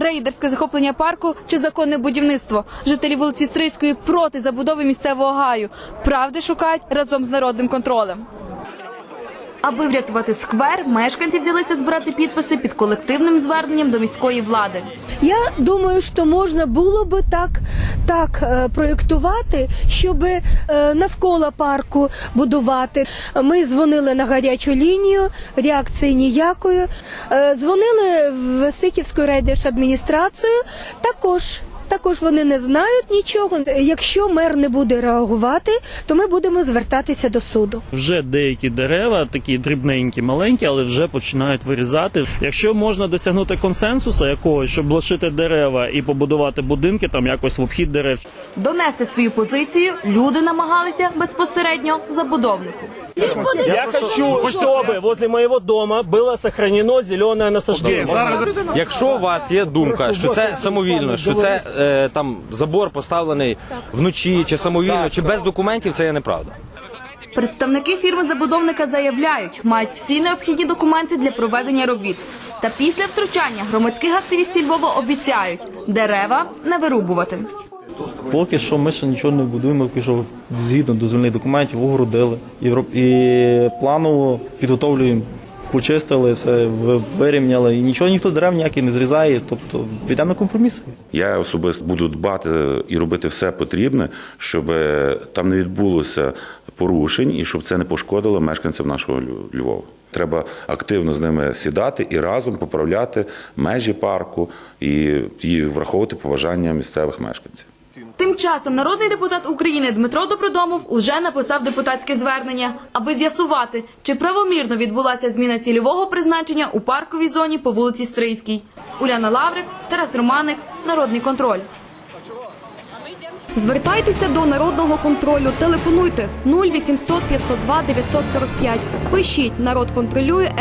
рейдерське захоплення парку чи законне будівництво. Жителі вулиці Стрийської проти забудови місцевого гаю. Правди шукають разом з народним контролем. Аби врятувати сквер, мешканці взялися збирати підписи під колективним зверненням до міської влади. Я думаю, що можна було би так, так е, проєктувати, щоб е, навколо парку будувати. Ми дзвонили на гарячу лінію, реакції ніякої. Е, Дзвонили в Сихівську райдержадміністрацію, також. Також вони не знають нічого. Якщо мер не буде реагувати, то ми будемо звертатися до суду. Вже деякі дерева, такі дрібненькі, маленькі, але вже починають вирізати. Якщо можна досягнути консенсусу якогось, щоб лишити дерева і побудувати будинки, там якось в обхід дерев. Донести свою позицію люди намагалися безпосередньо забудовнику. Я хочу, чтобы возле моего дома было сохранено зеленое насаждение. Якщо у вас є думка, що це самовільно, що це е, там забор поставлений вночі, чи самовільно, чи без документів, це є неправда. Представники фірми забудовника заявляють, мають всі необхідні документи для проведення робіт. Та після втручання громадських активістів Львова обіцяють дерева не вирубувати. Поки що ми ще нічого не будуємо, поки що згідно дозвільних документів огородили. І, планово підготовлюємо, почистили все, вирівняли. І нічого ніхто дерев ніяких не зрізає. Тобто йдемо на компроміс. Я особисто буду дбати і робити все потрібне, щоб там не відбулося порушень і щоб це не пошкодило мешканців нашого Львова. Треба активно з ними сідати і разом поправляти межі парку і, і враховувати побажання місцевих мешканців. Тим часом народний депутат України Дмитро Добродомов уже написав депутатське звернення, аби з'ясувати, чи правомірно відбулася зміна цільового призначення у парковій зоні по вулиці Стрийській. Уляна Лаврик, Тарас Романик, Народний контроль. Звертайтеся до народного контролю. Телефонуйте 0800 502 945. Пишіть народ контролює.